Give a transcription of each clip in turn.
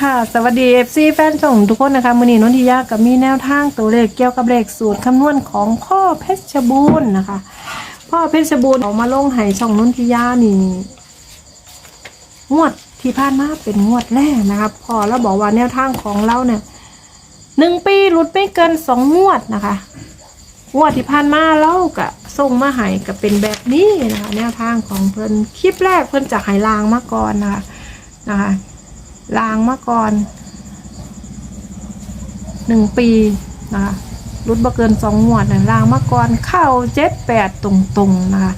ค่ะ สวัสดี FC แฟนช่องทุกคนนะคะมือนี้นนทิยากับมีแนวทางตัวเลขเกี่ยวกับเลขสูตรคำนวณของพ่อเพชรบูรณ์นะคะ พ่อเพชรบูรณ์ออกมาลงให้ช่องนนทิยานี่งวดที่ผ่านมาเป็นงวดแรกนะคะพอเราบอกว่าแนวทางของเราเนี่ยหนึ่งปีหลุดไม่เกินสองงวดนะคะงวดที่ผ่านมาเรากะส่งมาให้ก็เป็นแบบนี้นะคะ แนวทางของเพิ่นคลิปแรกเพิ่นจะให้ลางมาก่อนนะคะนะคะ ลางมาก่อนหนึ่งปีนะคะรุดบ่เกินสองงวดนะลางมาก่อนเข้าเจ็ดแปดตรงๆนะคะ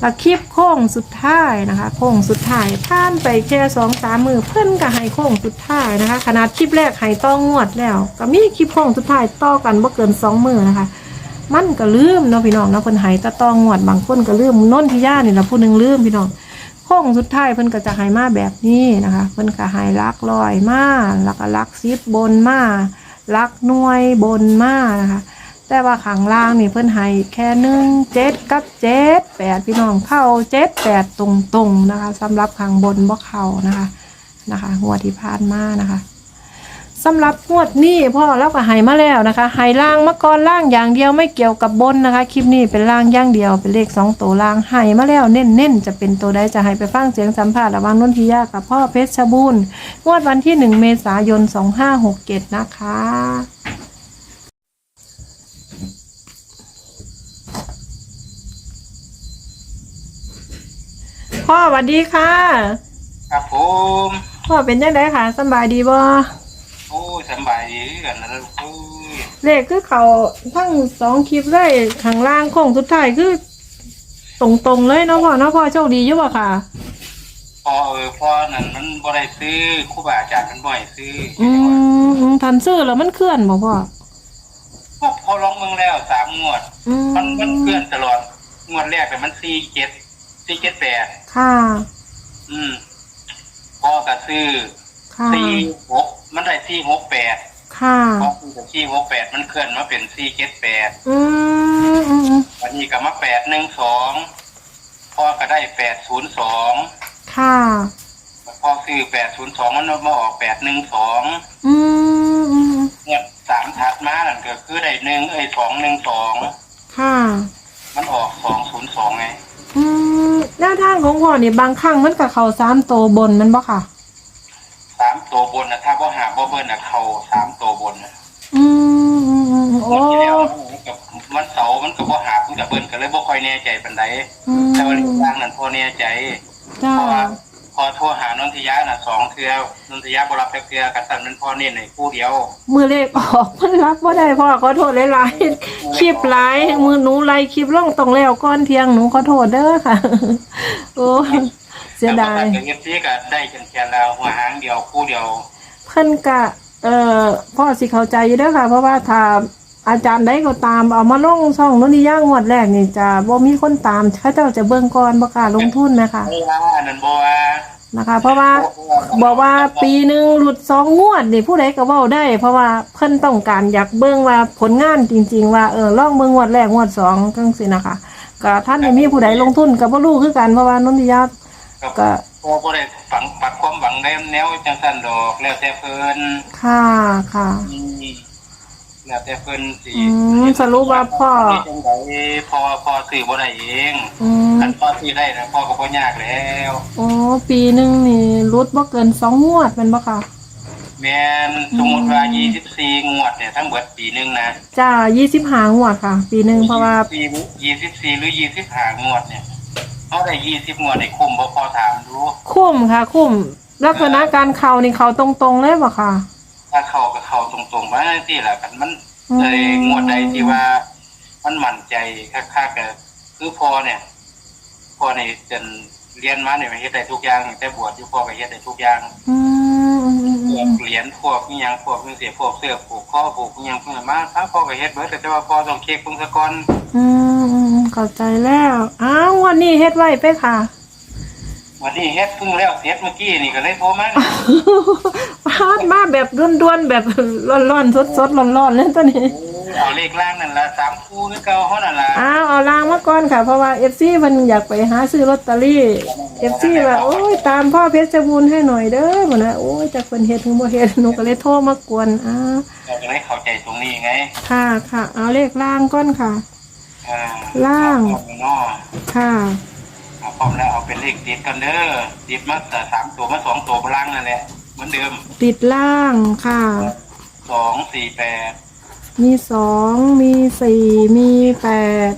แล้วคลิปโค้งสุดท้ายนะคะโค้งสุดท้ายผ่านไปแค่สองสามมือเพิ่อนก็ให้โค้งสุดท้ายนะคะ ขนาดคลิปแรกให้ต้องงวดแล้ว ก็มีคลิปโค้งสุดท้ายต่อกันบ่เกินสองมือนะคะ มันก็ลืมเนาะพี่น้องเนาะเพิ่นใหายตะตองงวดบางคนก็ลืมน้นทิยานี่ละผู้หนึงลืมพี่น้อง โค้งสุดท้ายเพิ่นก็จะหายมาแบบนี้นะคะ เพิ่นก็หายลักลอยมาแล้วก็ลักซิบบนมาลักหน่วยบนมานะคะ แต่ว่าขังล่างนี่เพิ่นหายแค่หนึ่งเจ็ดกับเจ็ดแปดพี่น้องเข้าเจ็ดแปดตรงๆนะคะสำหรับขังบนบ่เข้านะคะนะคะหัวที่พานมานะคะ สำหรับงวดนี้พ่อแล้วก็ให้มาแล้วนะคะให้ล่างมาก่อนล่างอย่างเดียวไม่เกี่ยวกับบนนะคะ คลิปนี้เป็นล่างอย่างเดียวเป็นเลขสองตัวล่างให้มาแล้วเน้นๆจะเป็นตัวใดจะให้ไปฟังเสียงสัมภาษณ์ระหว่างนนทิยากับพ่อเพชรบูรณ์งวดวันที่หนึ่งเมษายนสองห้าหกเจ็ดนะคะพ่อสวัสดีค่ะ ครับผม พ่อเป็นยังไงคะสำบายดีบ่ โอ้ยสำบายดี กันนะลูกเอ้ยเลขคือเขาทั้งสองคลิปเลยข้างล่างโค้งสุดท้ายคือ ตรงๆเลยเนาะพ่อเนาะพ่อโชคดีอยู่บ่ค่ะ พอเออพอนั่นมันบ่ได้ซื้อครูบาอาจารย์มันบ่ให้ซื้อออืมอืมทันซื้อแล้วมันเคลื่อนบ่พ่อพอพอลองมึงแล้วสามงวด อืมมันมันเคลื่อนตลอดงวดแรกแต่มันสี่เจ็ดสี่เจ็ดแปดค่ะ อืมพ่อก็ซื้อค่ะสี่หกมันได้สี่หกแปด ค่ะพอซื้อกับสี่หกแปดมันเคลื่อนมาเป็นสี่เจ็ดแปดอืมอืมอืมวันนี้ก็มาแปดหนึ่งสองพ่อก็ได้แปดศูนย์สองค่ะพอซื้อแปดศูนย์สองมันมาออกแปดหนึ่งสองอืมอืมเงินสามถัดมานั่นก็คือได้หนึ่งเอ้ยสองหนึ่งสองค่ะ มันออกสองศูนย์สองไง อืมแนวทางของพ่อนี่บางครั้งมันก็เข้าสามตัวบนแมันบ่ค่ะสาม ตัวบนนะถ้าบ่หาบ่เบิ้ลนะเขาสามตัวบนนะอืมอืมอืมโอ้เมื่อที่แล้วมันกับมันเสาร์มันก็บ่หาเพิ่งแต่เบิ้ลก็เลยบ่ค่อยแน่ใจปานใดอืมแต่ว่าเรื่องล่างนั้นพอแน่ใจ จ้าเพราะว่าพอโทรหานนทิยาน่ะสองเทื่อนนทิยาบ่รับจักเทื่อกันสั่นมันพอเน้นในคู่เดียวมือเลขออกมันรับว่าได้พ่อขอโทษหลายๆคลิปหลายมือหนูไล่คลิปล่องตรงแล้วก้อนเที่ยงหนูขอโทษเด้อค่ะ โอ้ เสียดายแต่ว่าเอฟซีก็ได้กันแค่แล้วหัวหางเดียวคู่เดียว เพิ่นกะเอ่อพ่อสิเข้าใจอยู่เด้อค่ะ เพราะว่าถ้าอาจารย์ใดก็ตามเอามาลงช่องนู้นนี่ย่างงวดแรกนี่จะบ่มีคนตามเขาเจ้าจะเบิ่งก่อนบ่กล้าลงทุนนะคะเพราะว่าอันนั้นบ่ว่านะคะ เพราะว่าบอกว่าปีหนึ่งหลุดสองงวดนี่ผู้ใดก็เว้าได้ เพราะว่าเพิ่นต้องการอยากเบิ่งว่าผลงานจริง ๆ ว่าเออลองเบิ่งงวดแรกงวดสองจังซี่นะคะก็ท่านไม่มีผู้ใดลงทุนก็บ่รู้คือกันเพราะว่านนทิยา ก็พอบ่ได้ฝังปักความหวังได้แนวจังซั่นดอกแล้วแต่เพิ่นค่ะค่ะ อืมแล้วแต่เพิ่นสิอืมสรุปว่าพ่อ จังไดพ่อพ่อซื้อบ่ได้เองอืมคันพ่อซื้อได้นะพ่อก็บ่ยากแล้วโอ้ปีหนึ่งนี่รุดบ่เกินสองงวดแมันบ่ค่ะ แม่นสมมุติว่า24งวดเนี่ยทั้งเบิดปีหนึงนะจ้ายี่สิบหางวดค่ะ ปีหนึ่งเพราะว่า 24หรือ25งวดเนี่ย เอาได้20งวดนี่คุ้มบ่พอถามดูคุ้มค่ะ คุ้มลักษณะการเข้านี่เข้าตรงๆเลยบ่ค่ะ ถ้าเข้าก็เข้าตรงๆมาจังซี่ล่ะกันมันอืมเลยงวดใดที่ว่า มันมั่นใจคักๆก็คือพอเนี่ย พอเนี่ยจน เรียนมาเนี่ยเฮ็ดได้ทุกอย่างแต่บวชอยู่พ่อก็เฮ็ดได้ทุกอย่างอืมอืมอืมพอืวมกเหรียญพวกนี่ยังพวกนี่เสียพวกเสื้อผูกข้อผูกนี่ยังเพิ่นมาถ้าพ่อก็เฮ็ดเบิดแต่ว่าพ่อต้องเช็คเพิ่งซะก่อนอืมอืมเข้าใจแล้ว อ้าวงวันนี้เฮ็ดไว้ไปค่ะ วันนี้เฮ็ดเพิ่งแล้วเสร็จเมื่อกี้นี่ก็เลยโทรมานี่พาดมาแบบด่วนๆแบบร้อนๆสดๆร้อนๆเลยตอนนี้ โอ้ เอาเลขล่างนั่นละสามคู่คือเก่าเท่านั้นละอ้าวเอาลางมาก่อนค่ะ เพราะว่าเอฟซีมันอยากไปหาซื้อลอตเตอรี่เอฟซีว่าโอ้ยตามพ่อเพชรบูรณ์ให้หน่อยเด้อหมดนะโอ้ยจากคนเฮ็ดถึงบ่เฮ็ดหนูก็เลยโทรมากวนอ้าวเราจะได้เข้าใจตรงนี้ไงค่ะค่ะ เอาเลขล่างก่อนค่ะ อ่าล่าง เอเนาะค่ะ เอาพร้อมแล้วเอาเป็นเลขติดกันเด้อติดมาแต่สามตัวมาสองตัวบนล่างนั่นแหละเหมือนเดิมติดล่างค่ะสองสี่แปด มีสองมีสี่มีแปด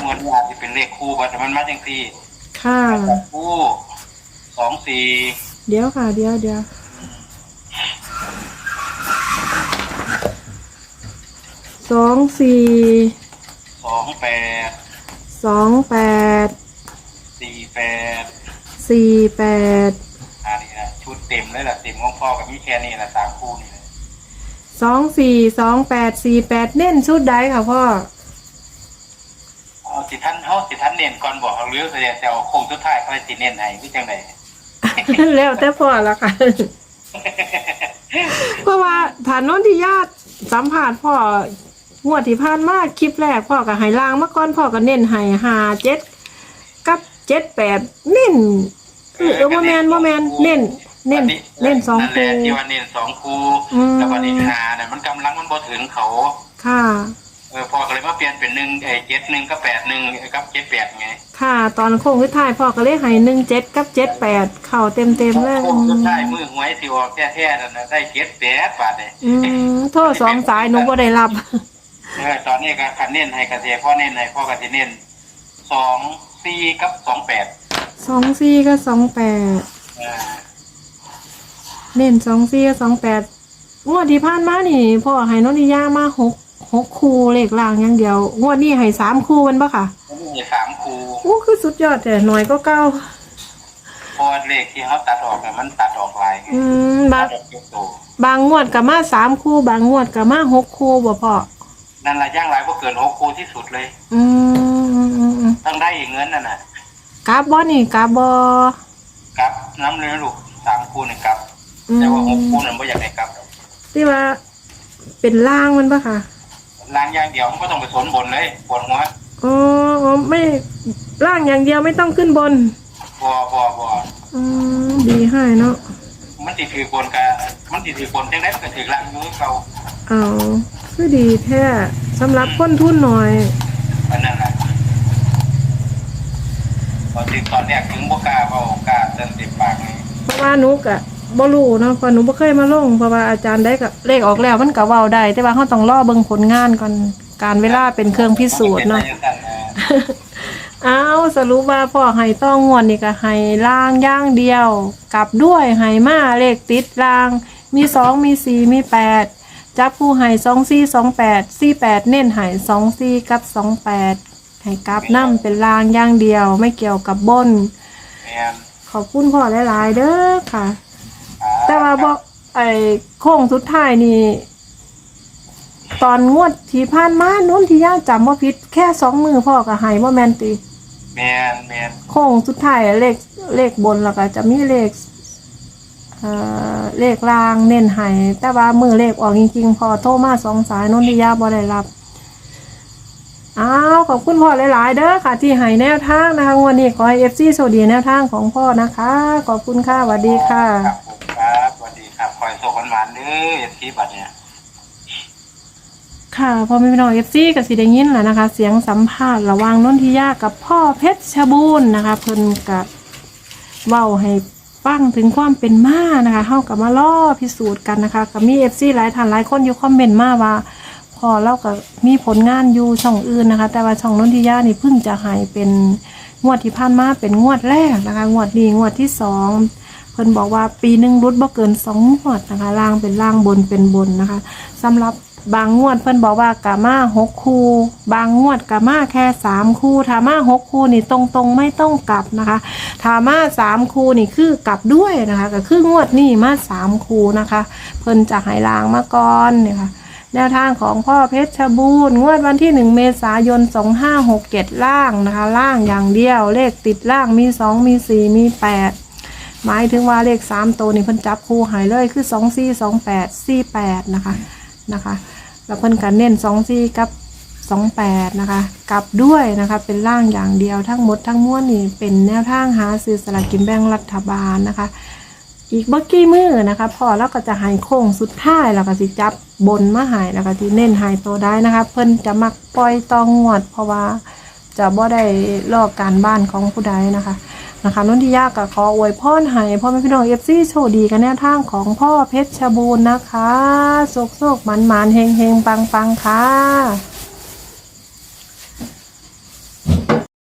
งวดนี้อาจจะเป็นเลขคู่บัดแต่มันมาจังสี่ค่ะคู่สองสี่เดี๋ยวค่ะ เดี๋ยวเดี๋ยวสองสี่สองแปดสองแปดสี่แปดสี่แปดอันนี้นะชุดเต็มเลยล่ะเต็มของพ่อกับพี่แค่นี้แหละสามคู่นี่นะ สองสี่สองแปดสี่แปดเน้นชุดใดค่ะพ่อเอาสิท่านเขาสิท่านเน้นก่อนบอกเอาเรือแสดงแต่เอาโค้งสุดท้ายเขาสิเน้นให้พี่จังไดแล้วแต่พ่อละค่ะ เพราะว่าฐานโน้นที่ญาติสัมผัสพ่องวดที่ผ่านมาคลิปแรกพ่อกับไห้ลางมาก่อนพ่อก็เน้นไห้หาเจ็ดกับเจ็ดแปดเน้นเออเออโมแมนโมแมนเน้น เน้นเน้นสองนั่นแหคู่ละที่ว่าเน้นสองคู่อืมแล้ววันนี้หาเนี่ยมันกำลังมันบ่ถึงเขา ค่ะ เออพอก็เลยมาเปลี่ยนเป็นหนึ่งเอเจ็ดหนึ่งกับแปดหนึ่งกับเจ็ดแปดไงค่ะ ตอนโค้งสุดท้ายพ่อก็เลยให้หนึ่งเจ็ดกับเจ็ดแปดเข่าเต็มเต็มๆเลยโค้งสุดท้ายมือหวยสิออกแท้ๆนั่นน่ะได้เจ็ดแปดบาทเลยอืมโทษสองสายหนูก็ได้รับ เออตอนนี้ก็คันเน้นให้กระเทียพ่อเน้นให้พ่อกระเทียเน้นสองสี่กับสองแปดสองสี่ก็สองแปดเออ เน้นสองสี่กับสองแปดงวดที่ผ่านมานี่พ่อให้น้องนิยามาหกหกคู่เลขล่างอย่างเดียว งวดนี้ให้สามคู่มันปะค่ะมีสามคู่โอ้คือสุดยอดแต่หน่อยก็เก้าเพราะว่าเลขที่เขาตัดออกเนี่ยมันตัดออกหลายไงอืมตับาดงออกเยอะโตบางงวดกับมาสามคู่บางงวดกับมาหกคู่บ่พ่อนั่นละย่างหลายก็เกินหกคู่ที่สุดเลย อืมอืมอืมอืมต้องได้อีกเงินนั่นน่ะกราบบ่นี่กราบบ่กับน้ำเนื้อลูกสามคู่หนึ่งกับ อืมแต่ว่าหกคู่นั้นไม่อยากได้กับที่ว่า เป็นล่างมันปะค่ะล้างอย่างเดียวมันก็ต้องไปสนบนเลยปวดหัวอ๋ออ๋อไม่ล่างอย่างเดียวไม่ต้องขึ้นบนบอบอบออืมดีให้เนาะมันติถือบนกับมันติถือบนจังได้ก็ถือล้างอยูให้เขาเอาคือดีแท้สำหรับคนทุนหน่อย อันนั้นแหละพอติดตอนแรกถึงบกล้าเบากล้าเติมเต็มปากไงเพราะว่าหนูกะ บ่รู้เนาะเพราะหนูบ่เคยมาลงเพราะว่าอาจารย์ได้กับเลขออกแล้วมันก็เว้าได้ แต่ว่าเราต้องรอเบิ่งผลงานก่อนการเวลาเป็นเครื่องพิสูจน์เนาะมัป็ไปจังซั่นนะเอาสรุปว่าพ่อให้ต้องงวดนี่ก็ให้ล่างอย่างเดียว กลับด้วยให้มาเลขติดล่าง มีสองมีสี่มีแปดจับผู้ให้สองสี่สองแปดสี่แปดเน้นให้สองสี่กับสองแปดให้กลับน้ำเป็นล่างอย่างเดียว ไม่เกี่ยวกับบนแม่นขอบคุณพ่อหลาย ๆ เด้อค่ะอ่ แต่ว่าบอกไอ้โค้งสุดท้ายนี่ตอนงวดที่ผ่านมานู้นที่ย่าจำว่าพิษแค่สองมือพ่อก็ให้ว่าแมนติแม่นแม่นโค้งสุดท้ายเลขเลขบนแล้วก็จะมีเลขเอ่อเลขล่างเน้นให้แต่ว่ามือเลขออกจริงๆ พอโทรมาสองสายนนทิยาบ่ได้รับอ้าวขอบคุณพ่อหลายๆ เด้อค่ะ ที่ให้แนวทางนะคะงวันนี้ขอให้เอฟซีโชคดีแนวทางของพ่อนะคะ ขอบคุณค่ะสวัสดีค่ะ ครับผมครับสวัสดีครับคอยส่ง กานเด้อเอฟซีบัดเนี่ยค่ะพอมีพี่น้องเอฟซีกับสีแดงยินแหละนะคะ เสียงสัมภาษณ์ระหว่างนนทิยากับพ่อเพชรชบูรณ์นะคะ เพิ่นกับเว้าให้ฟังถึงความเป็นมานะคะเฮากับมาล่อพิสูจน์กันนะคะกับมีเอฟซีหลายท่านหลายคนอยู่คอมเมนต์มาว่าพอเราก็มีผลงานอยู่ช่องอื่นนะคะ แต่ว่าช่องนนทิยานี่เพิ่งจะหายเป็นงวดที่ผ่านมาเป็นงวดแรกนะคะ งวดนี้งวดที่สอง พิ่นบอกว่าปีหนึ่งรุดบ่เกินสองงวดนะคะ ล่างเป็นล่างบนเป็นบนนะคะสำหรับบางงวดเพิ่นบอกว่ากามาหกคู่ บางงวดกามาแค่สามคู่ถามาหกคู่นี่ตรงๆไม่ต้องกลับนะคะถามาสามคู่นี่คือกลับด้วยนะคะ ก็คืองวดนี้มาสามคู่นะคะ เพิ่นจะให้ลางมาก่อนเนี่ยค่ะแนวทางของพ่อเพชรบูรณ์งวดวันที่ 1 เมษายน 2567 ล่างนะคะ ล่างอย่างเดียวเลขติดล่างมี 2 มี 4 มี 8 หมายถึงว่าเลข3ตัวนี่เพิ่นจับคู่หายเลยคือ2 4 2 8 4 8นะคะนะคะแล้วเพิ่นก็เน้นสองสี่กับสองแปดนะคะกลับด้วยนะคะเป็นร่างอย่างเดียวทั้งหมดทั้งมวลนี่เป็นแนวทางหาซื้อสลากกินแบ่งรัฐบาลนะคะ อีกเมื่อกี้มือนะคะ พอแล้วก็จะหายโค้งสุดท้ายแล้วก็สิจับบนมาหายแล้วก็ที่เน้นหายตัวได้นะคะ เพิ่นจะมักปล่อยตองงวด เพราะว่าจะบ่ได้ลอกการบ้านของผู้ใดนะคะ นะคะนนทิยาก็ขออวยพรให้พ่อแม่พี่น้องเอฟซีโชคดีกันแนวทางของพ่อเพชรชบูรณ์นะคะโศกโศกมันมันเฮงเฮงปังปังค่ะ